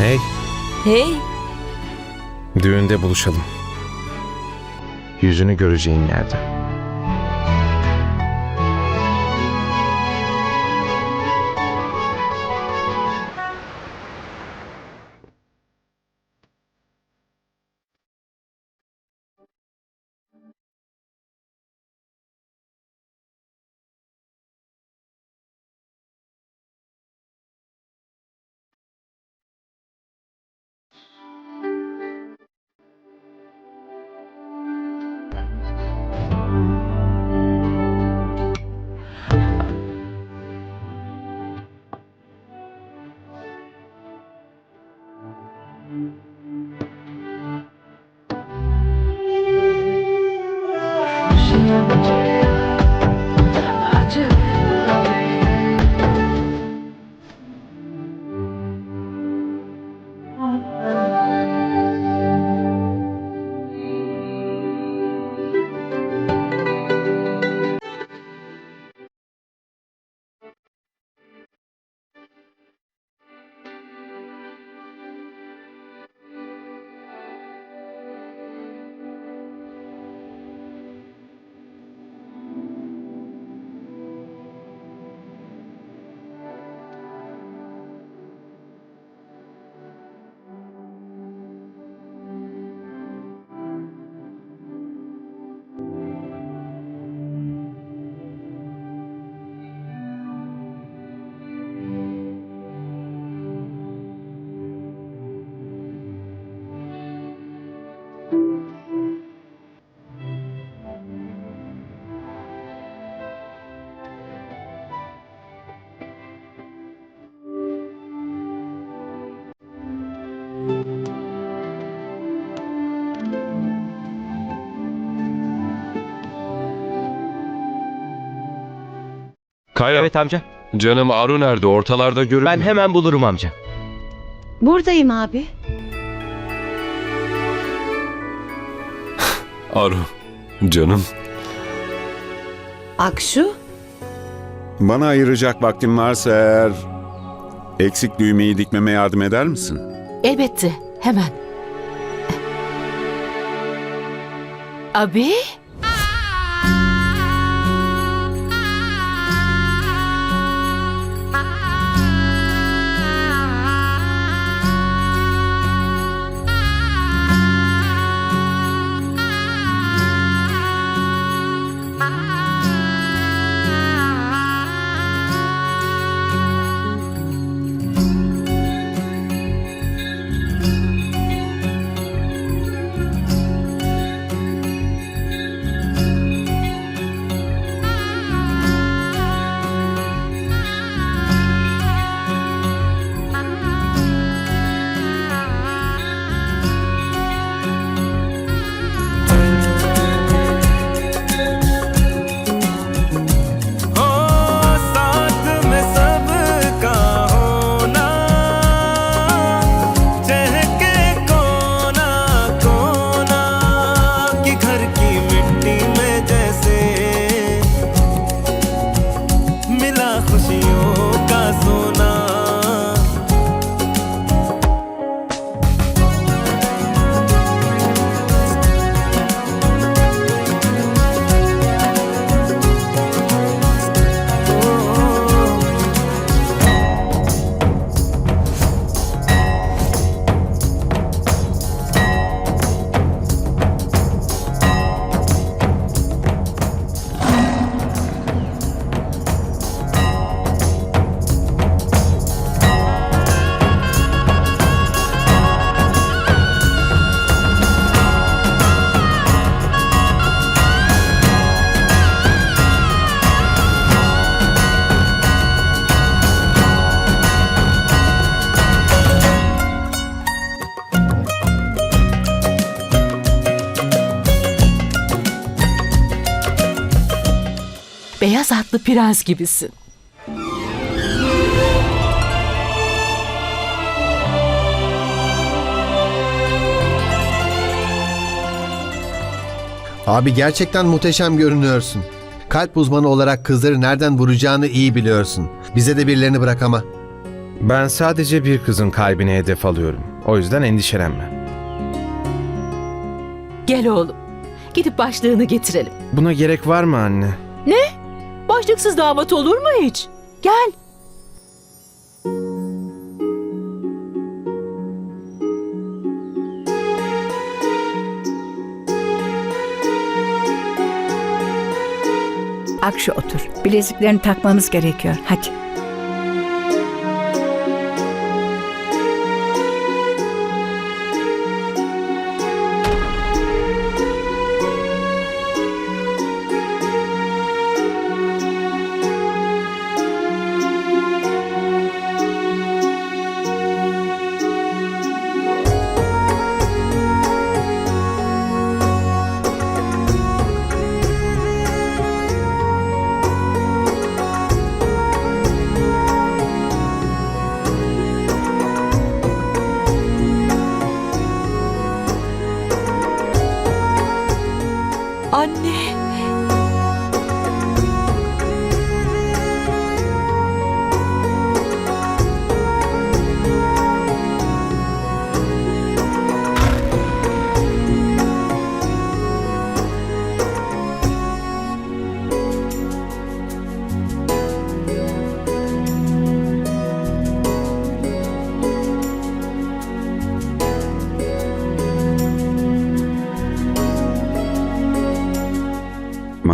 Hey, Hey, düğünde buluşalım. Yüzünü göreceğin yerde. Kaya, Evet amca. canım Aru nerede? Ortalarda görünmüyor. Ben hemen bulurum amca. Buradayım abi. Aru, canım. Akşu, Bana ayıracak vaktin varsa eğer eksik düğmeyi dikmeme yardım eder misin? elbette. Hemen. Abi? Beyaz atlı prens gibisin. Abi gerçekten muhteşem görünüyorsun. Kalp uzmanı olarak kızları nereden vuracağını iyi biliyorsun. Bize de birilerini bırak ama. Ben sadece bir kızın kalbine hedef alıyorum. O yüzden endişelenme. Gel oğlum. Gidip başlığını getirelim. Buna gerek var mı anne? Başlıksız damat olur mu hiç? Gel. Akşu otur. Bileziklerini takmamız gerekiyor. Hadi.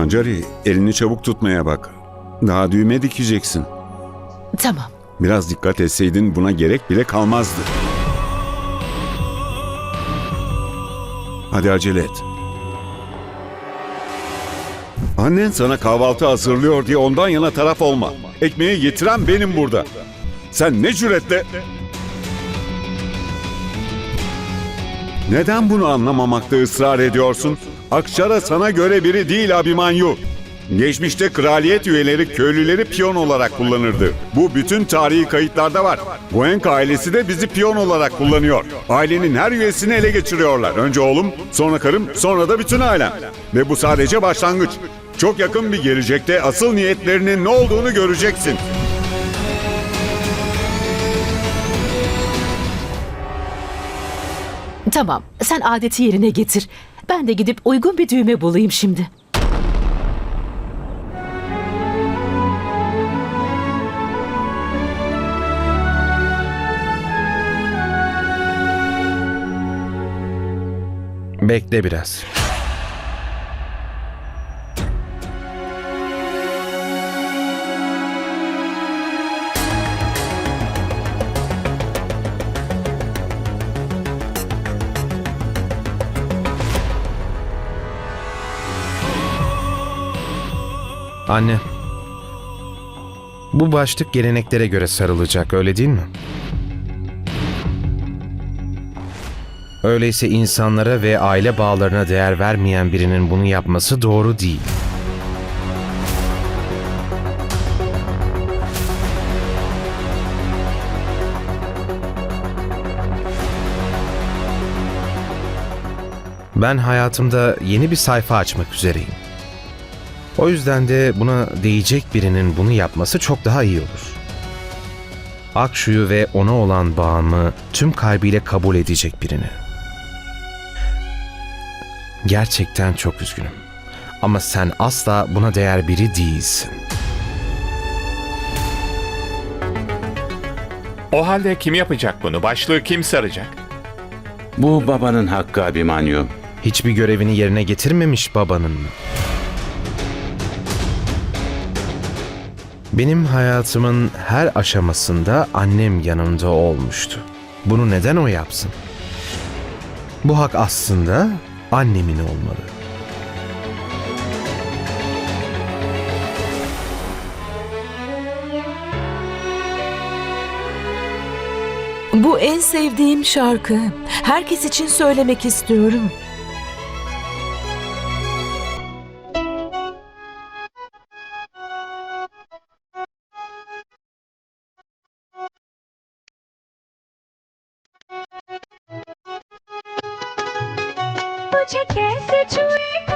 Mancari, elini çabuk tutmaya bak. Daha düğme dikeceksin. Tamam. Biraz dikkat etseydin buna gerek bile kalmazdı. Hadi acele et. Annen sana kahvaltı hazırlıyor diye ondan yana taraf olma. Ekmeği getiren benim burada. Sen ne cüretle... Neden bunu anlamamakta ısrar ediyorsun? Akşara sana göre biri değil Abimanyu. Geçmişte kraliyet üyeleri köylüleri piyon olarak kullanırdı. Bu bütün tarihi kayıtlarda var. Goenk ailesi de bizi piyon olarak kullanıyor. Ailenin her üyesini ele geçiriyorlar. Önce oğlum, sonra karım, sonra da bütün ailem. Ve bu sadece başlangıç. Çok yakın bir gelecekte asıl niyetlerinin ne olduğunu göreceksin. Tamam. Sen adeti yerine getir. Ben de gidip uygun bir düğme bulayım şimdi. Bekle biraz. Anne. Bu başlık geleneklere göre sarılacak, öyle değil mi? Öyleyse insanlara ve aile bağlarına değer vermeyen birinin bunu yapması doğru değil. Ben hayatımda yeni bir sayfa açmak üzereyim. O yüzden de buna değecek birinin bunu yapması çok daha iyi olur. Akşu'yu ve ona olan bağımı tüm kalbiyle kabul edecek birini. Gerçekten çok üzgünüm. Ama sen asla buna değer biri değilsin. O halde kim yapacak bunu? Başlığı kim saracak? Bu babanın hakkı Abimanyu. Hiçbir görevini yerine getirmemiş babanın mı? Benim hayatımın her aşamasında annem yanımda olmuştu. Bunu neden o yapsın? Bu hak aslında annemin olmalı. Bu en sevdiğim şarkı. Herkes için söylemek istiyorum. मुझे कैसे छुए